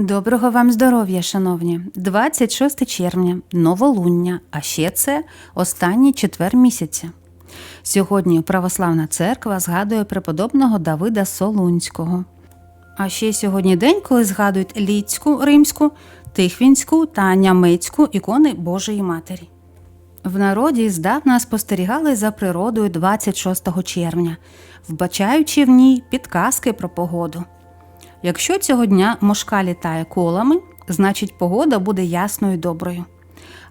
Доброго вам здоров'я, шановні! 26 червня, новолуння, а ще це останній четвер місяця. Сьогодні Православна церква згадує преподобного Давида Солунського. А ще сьогодні день, коли згадують Ліцьку римську, Тихвінську та Нямецьку ікони Божої Матері. В народі здавна спостерігали за природою 26 червня, вбачаючи в ній підказки про погоду. Якщо цього дня мошка літає колами, значить погода буде ясною і доброю.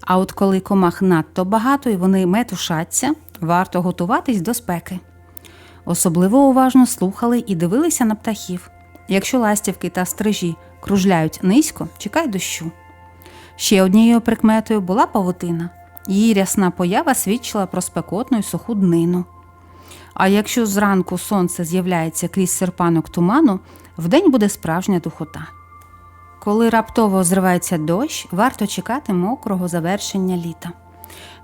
А от коли комах надто багато і вони метушаться, варто готуватись до спеки. Особливо уважно слухали і дивилися на птахів. Якщо ластівки та стрижі кружляють низько, чекай дощу. Ще однією прикметою була павутина. Її рясна поява свідчила про спекотну й суху днину. А якщо зранку сонце з'являється крізь серпанок туману, вдень буде справжня духота. Коли раптово зривається дощ, варто чекати мокрого завершення літа.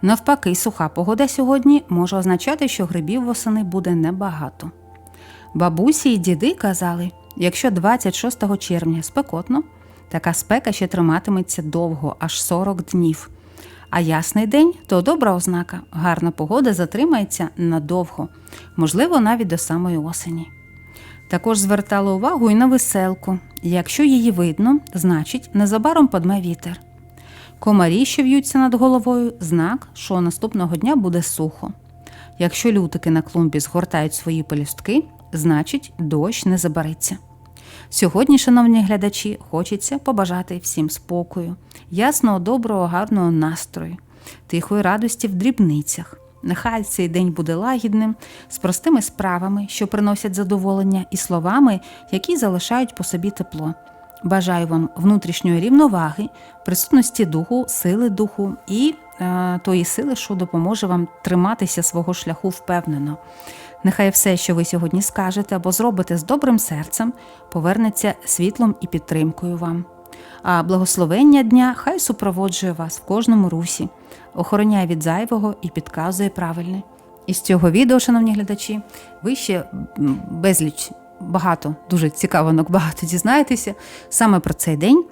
Навпаки, суха погода сьогодні може означати, що грибів восени буде небагато. Бабусі й діди казали, якщо 26 червня спекотно, така спека ще триматиметься довго, аж 40 днів. А ясний день то добра ознака, гарна погода затримається надовго, можливо, навіть до самої осені. Також звертали увагу і на веселку. Якщо її видно, значить незабаром подме вітер. Комарі, що в'ються над головою, знак, що наступного дня буде сухо. Якщо лютики на клумбі згортають свої пелюстки, значить дощ не забариться. Сьогодні, шановні глядачі, хочеться побажати всім спокою, ясного, доброго, гарного настрою, тихої радості в дрібницях. Нехай цей день буде лагідним, з простими справами, що приносять задоволення, і словами, які залишають по собі тепло. Бажаю вам внутрішньої рівноваги, присутності духу, сили духу і е, тої сили, що допоможе вам триматися свого шляху впевнено. Нехай все, що ви сьогодні скажете або зробите з добрим серцем, повернеться світлом і підтримкою вам. А благословення дня хай супроводжує вас в кожному русі, охороняє від зайвого і підказує правильне. Із цього відео, шановні глядачі, ви ще безліч багато, дуже цікавинок багато дізнаєтеся саме про цей день.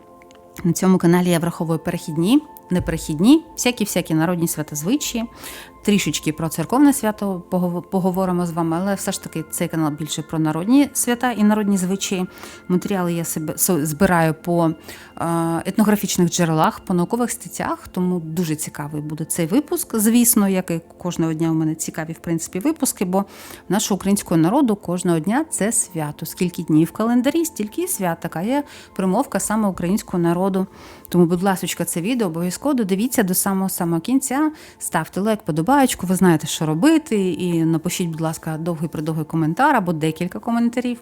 На цьому каналі я враховую перехідні, неперехідні, всякі-всякі народні святозвичаї. Трішечки про церковне свято поговоримо з вами, але все ж таки цей канал більше про народні свята і народні звичаї. Матеріали я себе збираю по е, етнографічних джерелах, по наукових статтях, тому дуже цікавий буде цей випуск. Звісно, як і кожного дня у мене цікаві в принципі випуски, бо нашого українського народу кожного дня це свято. Скільки днів в календарі, стільки і свят. Така є примовка саме українського народу. Тому, будь ласка, це відео обов'язково додивіться до самого самого кінця. Ставте лайк, подобаєчку, ви знаєте, що робити. І напишіть, будь ласка, довгий придовгий коментар або декілька коментарів.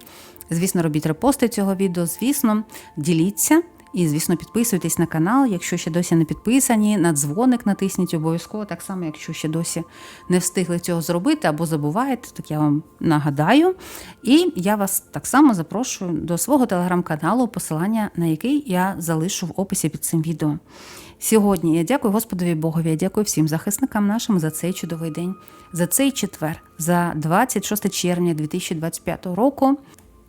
Звісно, робіть репости цього відео, звісно, діліться. І, звісно, підписуйтесь на канал, якщо ще досі не підписані, на дзвоник натисніть обов'язково, так само, якщо ще досі не встигли цього зробити або забуваєте, так я вам нагадаю. І я вас так само запрошую до свого телеграм-каналу, посилання на який я залишу в описі під цим відео. Сьогодні я дякую Господові Богові, я дякую всім захисникам нашим за цей чудовий день, за цей четвер, за 26 червня 2025 року.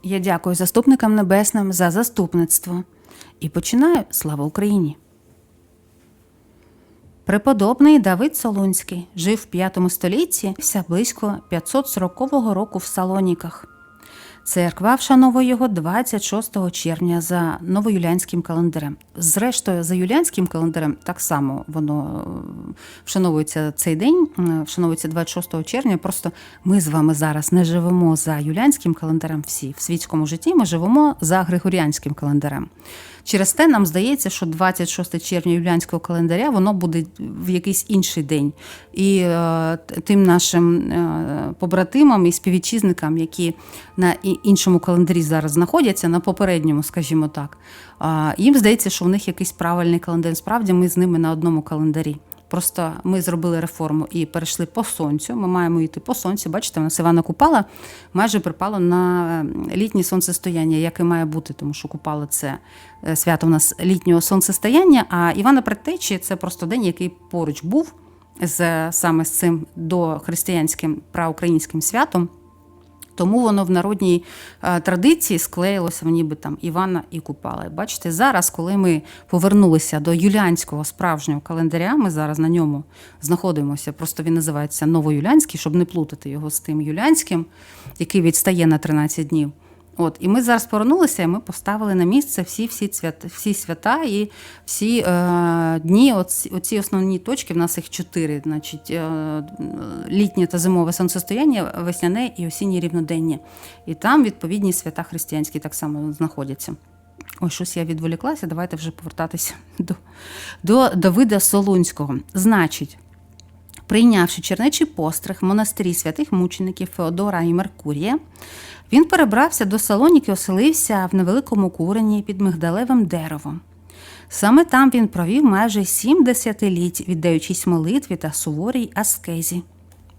Я дякую заступникам небесним за заступництво. І починаю слава Україні. Преподобний Давид Солунський жив в 5 столітті близько 540 року в Салоніках. Церква вшановує його 26 червня за новоюліанським календарем. Зрештою, за юліанським календарем так само воно е, вшановується цей день, вшановується 26 червня. Просто ми з вами зараз не живемо за юліанським календарем всі в світському житті. Ми живемо за григоріанським календарем. Через те нам здається, що 26 червня юліанського календаря воно буде в якийсь інший день. І е, тим нашим е, побратимам і співвітчизникам, які на іншому календарі зараз знаходяться, на попередньому, скажімо так, їм здається, що в них якийсь правильний календар. Справді ми з ними на одному календарі. Просто ми зробили реформу і перейшли по сонцю. Ми маємо йти по сонцю. Бачите, у нас Івана Купала майже припало на літнє сонцестояння, як і має бути, тому що Купала це е, свято у нас літнього сонцестояння. А Івана Предтечі це просто день, який поруч був з саме з цим дохристиянським праукраїнським святом. Тому воно в народній е, традиції склеїлося в ніби там Івана і Купала. Бачите, зараз, коли ми повернулися до юліанського справжнього календаря, ми зараз на ньому знаходимося. Просто він називається новоюлянський, щоб не плутати його з тим юлянським, який відстає на 13 днів. От, і ми зараз повернулися, і ми поставили на місце всі всі, свята, всі свята і всі е, дні. Оці, оці основні точки, в нас їх чотири. Значить, е, літнє та зимове сонцестояння, весняне і осіннє рівнодення. І там відповідні свята християнські так само знаходяться. Ой, щось я відволіклася, давайте вже повертатися до, до Давида Солунського. Значить, Прийнявши чернечий постриг в монастирі святих мучеників Феодора і Меркурія, він перебрався до Салоніки, оселився в невеликому курені під мигдалевим деревом. Саме там він провів майже сім десятиліть, віддаючись молитві та суворій аскезі.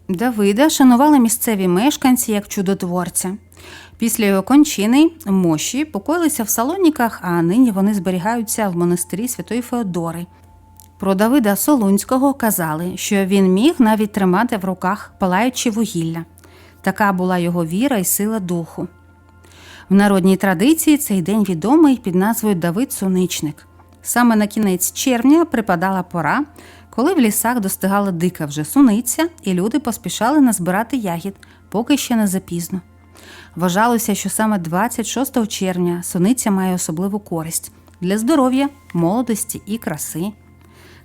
Давида шанували місцеві мешканці як чудотворця. Після його кончини мощі покоїлися в Салоніках, а нині вони зберігаються в монастирі Святої Феодори. Про Давида Солунського казали, що він міг навіть тримати в руках палаючі вугілля. Така була його віра і сила духу. В народній традиції цей день відомий під назвою Давид Суничник. Саме на кінець червня припадала пора, коли в лісах достигала дика вже суниця, і люди поспішали назбирати ягід, поки ще не запізно. Вважалося, що саме 26 червня суниця має особливу користь для здоров'я, молодості і краси.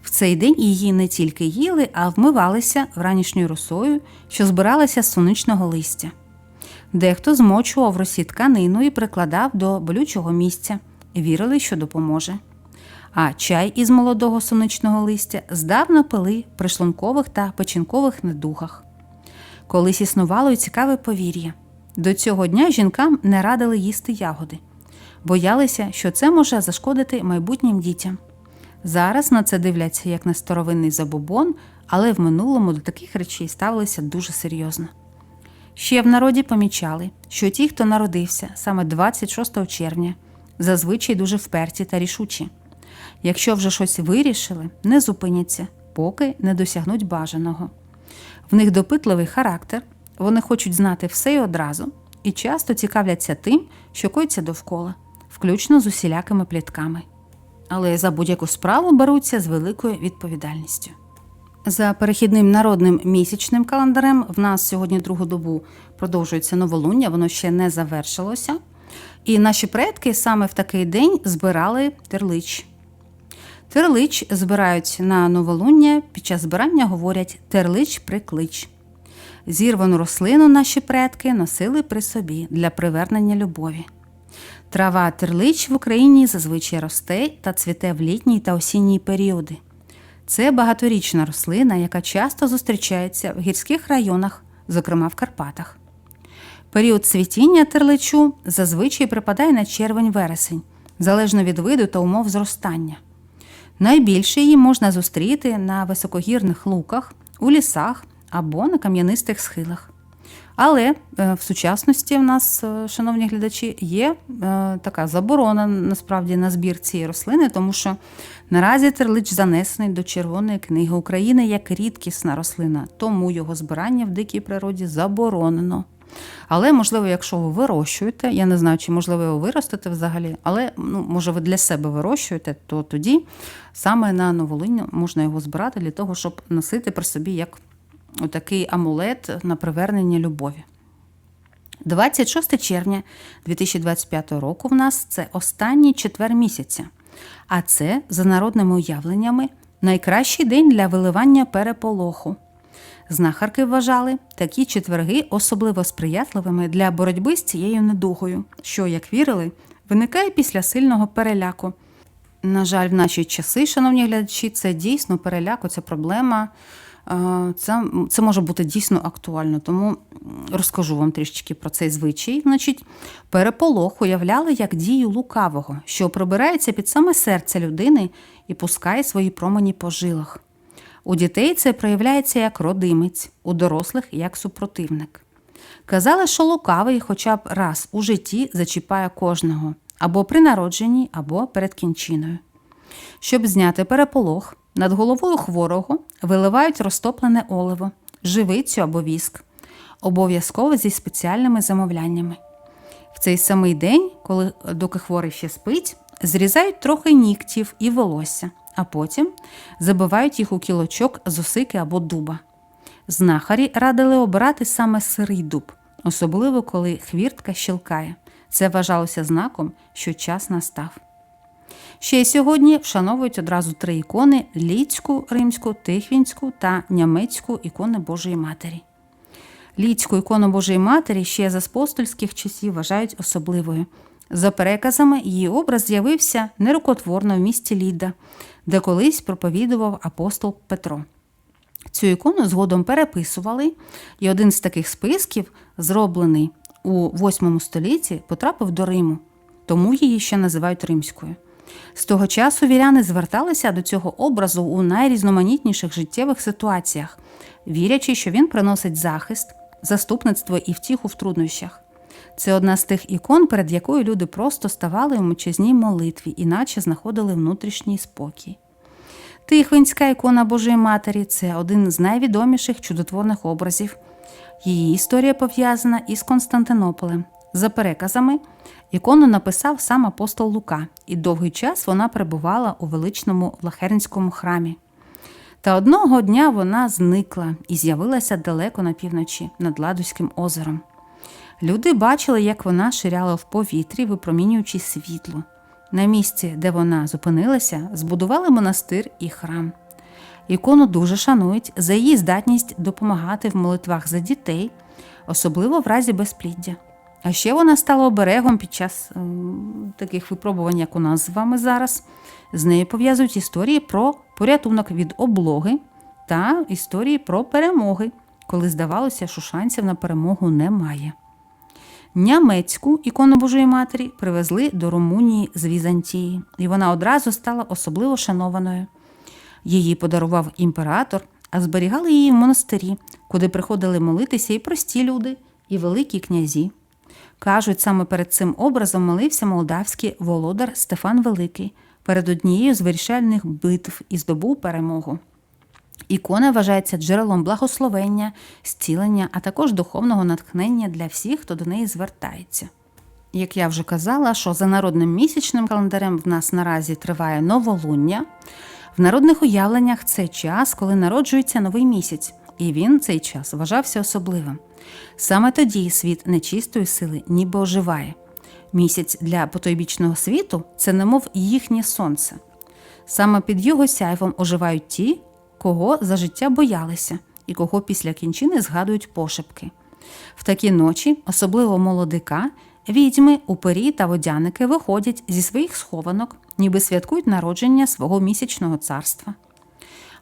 В цей день її не тільки їли, а вмивалися вранішньою росою, що збиралася з сонячного листя. Дехто змочував в росі тканину і прикладав до болючого місця, вірили, що допоможе. А чай із молодого сонячного листя здавна пили при шлункових та печінкових недугах. Колись існувало й цікаве повір'я. До цього дня жінкам не радили їсти ягоди, боялися, що це може зашкодити майбутнім дітям. Зараз на це дивляться як на старовинний забобон, але в минулому до таких речей ставилися дуже серйозно. Ще в народі помічали, що ті, хто народився саме 26 червня, зазвичай дуже вперті та рішучі. Якщо вже щось вирішили, не зупиняться, поки не досягнуть бажаного. В них допитливий характер, вони хочуть знати все і одразу, і часто цікавляться тим, що коїться довкола, включно з усілякими плітками але за будь-яку справу беруться з великою відповідальністю. За перехідним народним місячним календарем в нас сьогодні другу добу продовжується новолуння, воно ще не завершилося. І наші предки саме в такий день збирали терлич. Терлич збирають на новолуння, під час збирання говорять терлич приклич. Зірвану рослину наші предки носили при собі для привернення любові. Трава терлич в Україні зазвичай росте та цвіте в літній та осінній періоди. Це багаторічна рослина, яка часто зустрічається в гірських районах, зокрема в Карпатах. Період цвітіння терличу зазвичай припадає на червень-вересень, залежно від виду та умов зростання. Найбільше її можна зустріти на високогірних луках, у лісах або на кам'янистих схилах. Але е, в сучасності в нас, е, шановні глядачі, є е, така заборона насправді на збір цієї рослини, тому що наразі терлич занесений до Червоної книги України як рідкісна рослина, тому його збирання в дикій природі заборонено. Але, можливо, якщо ви вирощуєте, я не знаю, чи можливо його виростити взагалі, але ну, може ви для себе вирощуєте, то тоді саме на новолиню можна його збирати для того, щоб носити при собі як отакий амулет на привернення любові. 26 червня 2025 року в нас це останній четвер місяця. А це, за народними уявленнями, найкращий день для виливання переполоху. Знахарки вважали такі четверги особливо сприятливими для боротьби з цією недугою, що, як вірили, виникає після сильного переляку. На жаль, в наші часи, шановні глядачі, це дійсно переляку, це проблема це це може бути дійсно актуально. Тому розкажу вам трішечки про цей звичай. Значить, переполох уявляли як дію лукавого, що пробирається під саме серце людини і пускає свої промені по жилах. У дітей це проявляється як родимець, у дорослих як супротивник. Казали, що лукавий хоча б раз у житті зачіпає кожного або при народженні, або перед кінчиною. Щоб зняти переполох, над головою хворого виливають розтоплене оливо, живицю або віск. обов'язково зі спеціальними замовляннями. В цей самий день, коли доки хворий ще спить, зрізають трохи нігтів і волосся, а потім забивають їх у кілочок з або дуба. Знахарі радили обирати саме сирий дуб, особливо коли хвіртка щелкає. Це вважалося знаком, що час настав. Ще й сьогодні вшановують одразу три ікони: Ліцьку, Римську, Тихвінську та Нямецьку ікони Божої Матері. Ліцьку ікону Божої Матері ще з апостольських часів вважають особливою. За переказами, її образ з'явився нерукотворно в місті Ліда, де колись проповідував апостол Петро. Цю ікону згодом переписували, і один з таких списків, зроблений у VIII столітті, потрапив до Риму, тому її ще називають римською. З того часу віряни зверталися до цього образу у найрізноманітніших життєвих ситуаціях, вірячи, що він приносить захист, заступництво і втіху в труднощах. Це одна з тих ікон, перед якою люди просто ставали у мовчазній молитві, іначе знаходили внутрішній спокій. Тихвинська ікона Божої Матері це один з найвідоміших чудотворних образів. Її історія пов'язана із Константинополем. За переказами, ікону написав сам апостол Лука, і довгий час вона перебувала у величному Влахернському храмі. Та одного дня вона зникла і з'явилася далеко на півночі над Ладузьким озером. Люди бачили, як вона ширяла в повітрі, випромінюючи світло. На місці, де вона зупинилася, збудували монастир і храм. Ікону дуже шанують за її здатність допомагати в молитвах за дітей, особливо в разі безпліддя. А ще вона стала оберегом під час ем, таких випробувань, як у нас з вами зараз. З нею пов'язують історії про порятунок від облоги та історії про перемоги, коли здавалося, що шансів на перемогу немає. Нямецьку ікону Божої Матері привезли до Румунії з Візантії, і вона одразу стала особливо шанованою. Її подарував імператор, а зберігали її в монастирі, куди приходили молитися і прості люди, і великі князі. Кажуть, саме перед цим образом молився молдавський володар Стефан Великий перед однією з вирішальних битв і здобув перемогу. Ікона вважається джерелом благословення, зцілення, а також духовного натхнення для всіх, хто до неї звертається. Як я вже казала, що за народним місячним календарем в нас наразі триває новолуння. В народних уявленнях це час, коли народжується новий місяць, і він цей час вважався особливим. Саме тоді світ нечистої сили ніби оживає. Місяць для потойбічного світу це немов їхнє сонце. Саме під його сяйвом оживають ті, кого за життя боялися і кого після кінчини згадують пошепки. В такі ночі, особливо молодика, відьми, упері та водяники виходять зі своїх схованок, ніби святкують народження свого місячного царства.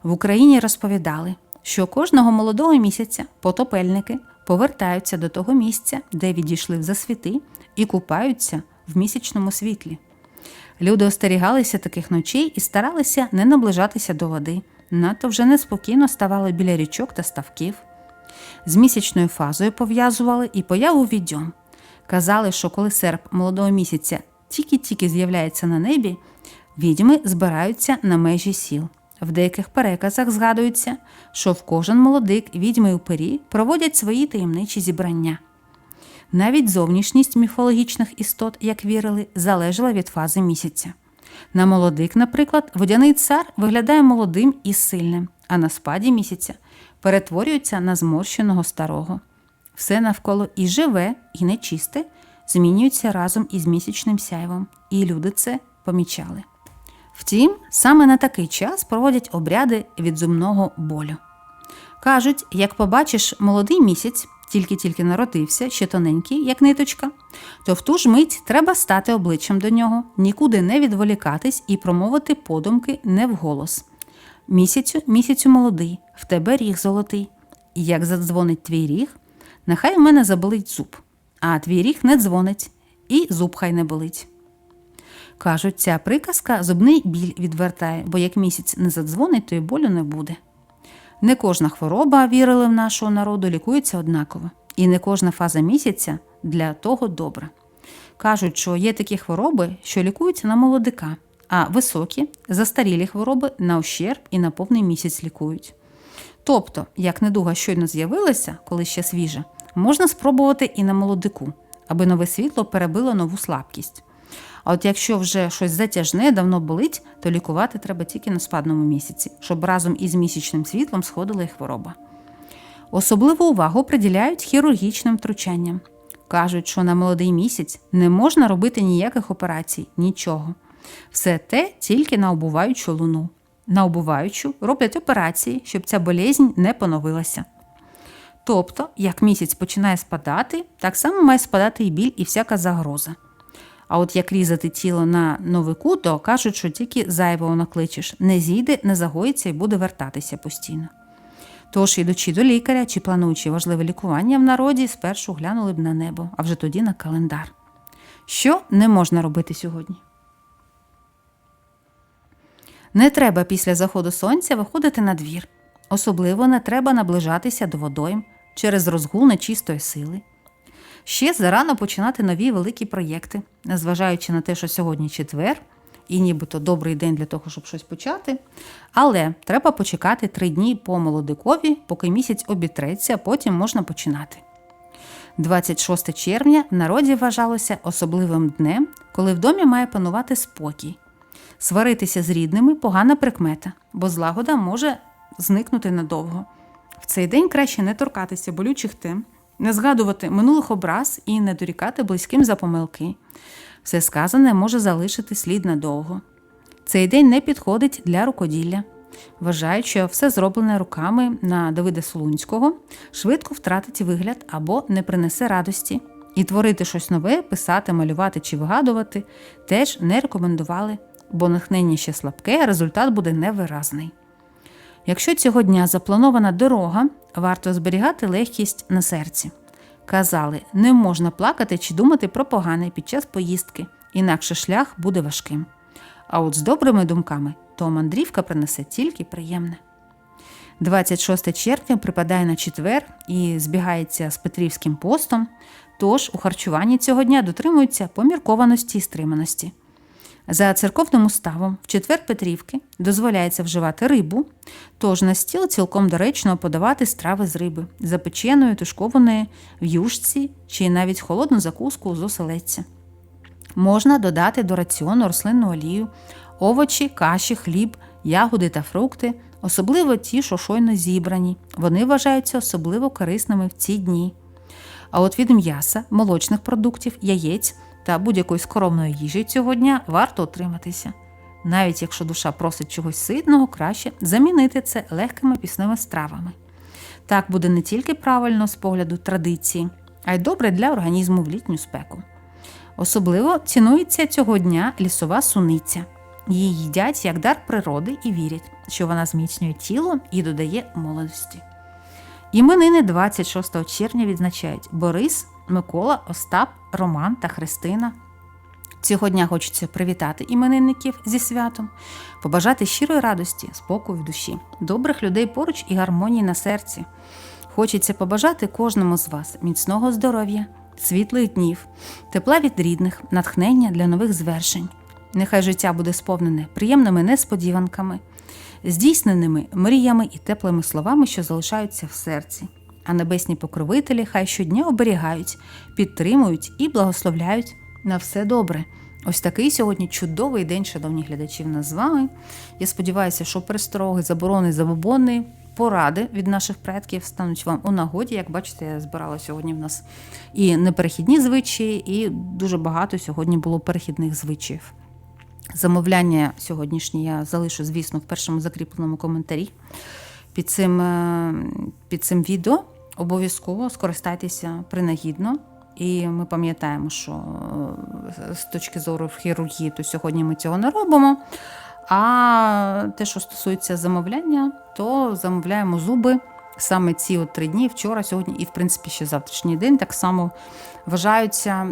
В Україні розповідали, що кожного молодого місяця потопельники повертаються до того місця, де відійшли в засвіти, і купаються в місячному світлі. Люди остерігалися таких ночей і старалися не наближатися до води, надто вже неспокійно ставали біля річок та ставків. З місячною фазою пов'язували і появу відьом. Казали, що коли серп молодого місяця тільки-тільки з'являється на небі, відьми збираються на межі сіл. В деяких переказах згадується, що в кожен молодик відьми й упері проводять свої таємничі зібрання. Навіть зовнішність міфологічних істот, як вірили, залежала від фази місяця. На молодик, наприклад, водяний цар виглядає молодим і сильним, а на спаді місяця перетворюється на зморщеного старого. Все навколо і живе, і нечисте змінюється разом із місячним сяйвом, і люди це помічали. Втім, саме на такий час проводять обряди від зумного болю. Кажуть, як побачиш молодий місяць, тільки-тільки народився, ще тоненький, як ниточка, то в ту ж мить треба стати обличчям до нього, нікуди не відволікатись і промовити подумки не вголос. Місяцю, місяцю молодий, в тебе ріг золотий. І як задзвонить твій ріг, нехай в мене заболить зуб, а твій ріг не дзвонить, і зуб хай не болить. Кажуть, ця приказка зубний біль відвертає, бо як місяць не задзвонить, то й болю не буде. Не кожна хвороба, вірили в нашого народу, лікується однаково, і не кожна фаза місяця для того добра. Кажуть, що є такі хвороби, що лікуються на молодика, а високі, застарілі хвороби на ущерб і на повний місяць лікують. Тобто, як недуга щойно з'явилася, коли ще свіжа, Можна спробувати і на молодику, аби нове світло перебило нову слабкість. А от якщо вже щось затяжне, давно болить, то лікувати треба тільки на спадному місяці, щоб разом із місячним світлом сходила і хвороба. Особливу увагу приділяють хірургічним втручанням. Кажуть, що на молодий місяць не можна робити ніяких операцій, нічого. Все те тільки на обуваючу луну. На обуваючу роблять операції, щоб ця болезнь не поновилася. Тобто, як місяць починає спадати, так само має спадати і біль, і всяка загроза. А от як різати тіло на новику, то кажуть, що тільки зайвого накличеш, не зійде, не загоїться і буде вертатися постійно. Тож, ідучи до лікаря чи плануючи важливе лікування в народі, спершу глянули б на небо, а вже тоді на календар. Що не можна робити сьогодні? Не треба після заходу сонця виходити на двір. Особливо не треба наближатися до водойм через розгул нечистої сили. Ще зарано починати нові великі проєкти, незважаючи на те, що сьогодні четвер, і нібито добрий день для того, щоб щось почати. Але треба почекати три дні по молодикові, поки місяць обітреться, а потім можна починати. 26 червня в народі вважалося особливим днем, коли в домі має панувати спокій. Сваритися з рідними погана прикмета, бо злагода може зникнути надовго. В цей день краще не торкатися болючих тем, не згадувати минулих образ і не дорікати близьким за помилки. Все сказане може залишити слід надовго. Цей день не підходить для рукоділля. Вважають, що все зроблене руками на Давида Солунського швидко втратить вигляд або не принесе радості. І творити щось нове, писати, малювати чи вигадувати теж не рекомендували, бо натхнення ще слабке, результат буде невиразний. Якщо цього дня запланована дорога, варто зберігати легкість на серці. Казали, не можна плакати чи думати про погане під час поїздки, інакше шлях буде важким. А от з добрими думками то мандрівка принесе тільки приємне. 26 червня припадає на четвер і збігається з Петрівським постом, тож у харчуванні цього дня дотримуються поміркованості і стриманості. За церковним уставом в четвер Петрівки дозволяється вживати рибу, тож на стіл цілком доречно подавати страви з риби, запеченої, тушкованої в юшці чи навіть холодну закуску з оселедця. Можна додати до раціону рослинну олію, овочі, каші, хліб, ягоди та фрукти, особливо ті, що щойно зібрані. Вони вважаються особливо корисними в ці дні. А от від м'яса, молочних продуктів, яєць та будь-якої скоромної їжі цього дня варто утриматися. Навіть якщо душа просить чогось ситного, краще замінити це легкими пісними стравами. Так буде не тільки правильно з погляду традиції, а й добре для організму в літню спеку. Особливо цінується цього дня лісова суниця. Її їдять як дар природи і вірять, що вона зміцнює тіло і додає молодості. Іменини 26 червня відзначають Борис, Микола, Остап, Роман та Христина. Цього дня хочеться привітати іменинників зі святом, побажати щирої радості, спокою в душі, добрих людей поруч і гармонії на серці. Хочеться побажати кожному з вас міцного здоров'я, світлих днів, тепла від рідних, натхнення для нових звершень. Нехай життя буде сповнене приємними несподіванками, здійсненими мріями і теплими словами, що залишаються в серці. А небесні покровителі хай щодня оберігають, підтримують і благословляють на все добре. Ось такий сьогодні чудовий день, шановні глядачі, в нас з вами. Я сподіваюся, що перестороги, заборони, забобони, поради від наших предків стануть вам у нагоді. Як бачите, я збирала сьогодні в нас і неперехідні звичаї, і дуже багато сьогодні було перехідних звичаїв. Замовляння сьогоднішнє я залишу, звісно, в першому закріпленому коментарі під цим, е, під цим відео. Обов'язково скористайтеся принагідно. І ми пам'ятаємо, що е, з точки зору хірургії, то сьогодні ми цього не робимо. А те, що стосується замовляння, то замовляємо зуби саме ці от три дні, вчора, сьогодні, і, в принципі, ще завтрашній день так само вважаються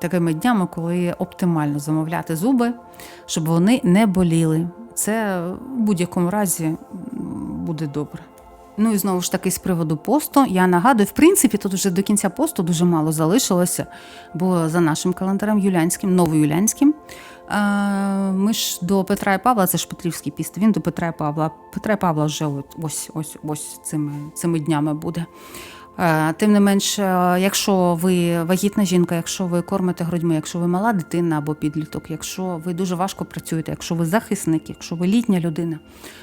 такими днями, коли оптимально замовляти зуби, щоб вони не боліли. Це в будь-якому разі буде добре. Ну і знову ж таки, з приводу посту, я нагадую, в принципі, тут вже до кінця посту дуже мало залишилося, бо за нашим календарем юлянським, новоюлянським, е, ми ж до Петра і Павла, це ж Петрівський піст, він до Петра і Павла. Петра і Павла вже ось ось ось цими, цими днями буде. Е, Тим не менш, е, якщо ви вагітна жінка, якщо ви кормите грудьми, якщо ви мала дитина або підліток, якщо ви дуже важко працюєте, якщо ви захисник, якщо ви літня людина,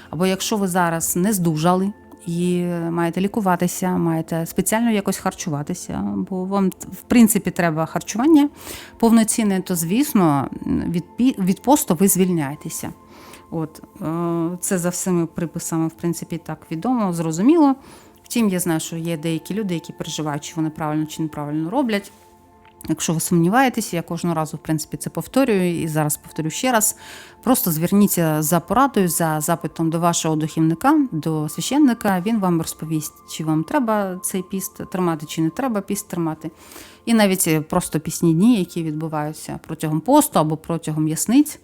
або якщо ви зараз не здужали і маєте лікуватися, маєте спеціально якось харчуватися, бо вам в принципі треба харчування повноцінне, то звісно від, від посту ви звільняєтеся. От е, це за всіми приписами, в принципі, так відомо, зрозуміло. Втім, я знаю, що є деякі люди, які переживають, чи вони правильно чи неправильно роблять. Якщо ви сумніваєтеся, я кожного разу в принципі це повторюю і зараз повторю ще раз. Просто зверніться за порадою, за запитом до вашого духівника, до священника. Він вам розповість, чи вам треба цей піст тримати, чи не треба піст тримати. І навіть просто пісні дні, які відбуваються протягом посту або протягом ясниць,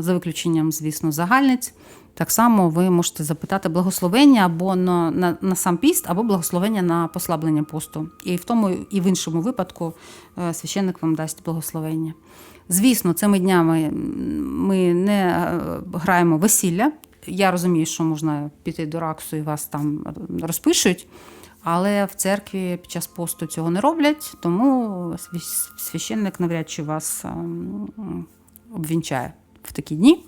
за виключенням, звісно, загальниць. Так само ви можете запитати благословення або на, на, на сам піст, або благословення на послаблення посту. І в тому і в іншому випадку е, священник вам дасть благословення. Звісно, цими днями ми не е, граємо весілля. Я розумію, що можна піти до раксу і вас там розпишуть. Але в церкві під час посту цього не роблять, тому свящ- священник навряд чи вас ем, обвінчає в такі дні.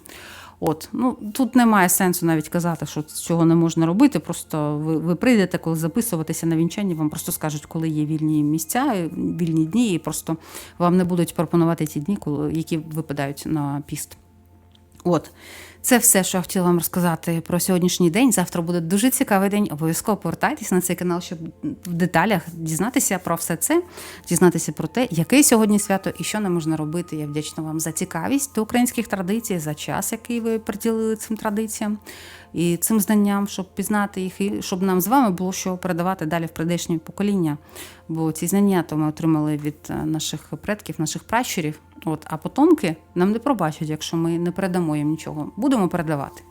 От, ну тут немає сенсу навіть казати, що цього не можна робити. Просто ви, ви прийдете, коли записуватися на вінчання, вам просто скажуть, коли є вільні місця, вільні дні, і просто вам не будуть пропонувати ті дні, коли які випадають на піст. От, це все, що я хотіла вам розказати про сьогоднішній день. Завтра буде дуже цікавий день. Обов'язково повертайтесь на цей канал, щоб в деталях дізнатися про все це, дізнатися про те, яке сьогодні свято і що не можна робити. Я вдячна вам за цікавість до українських традицій, за час, який ви приділили цим традиціям і цим знанням, щоб пізнати їх, і щоб нам з вами було що передавати далі в прийдешні покоління. Бо ці знання то ми отримали від е, наших предків, наших пращурів. От, а потомки нам не пробачать, якщо ми не передамо їм нічого. Будемо передавати.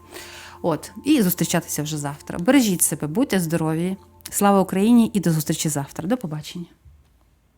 От, і зустрічатися вже завтра. Бережіть себе, будьте здорові. Слава Україні і до зустрічі завтра. До побачення.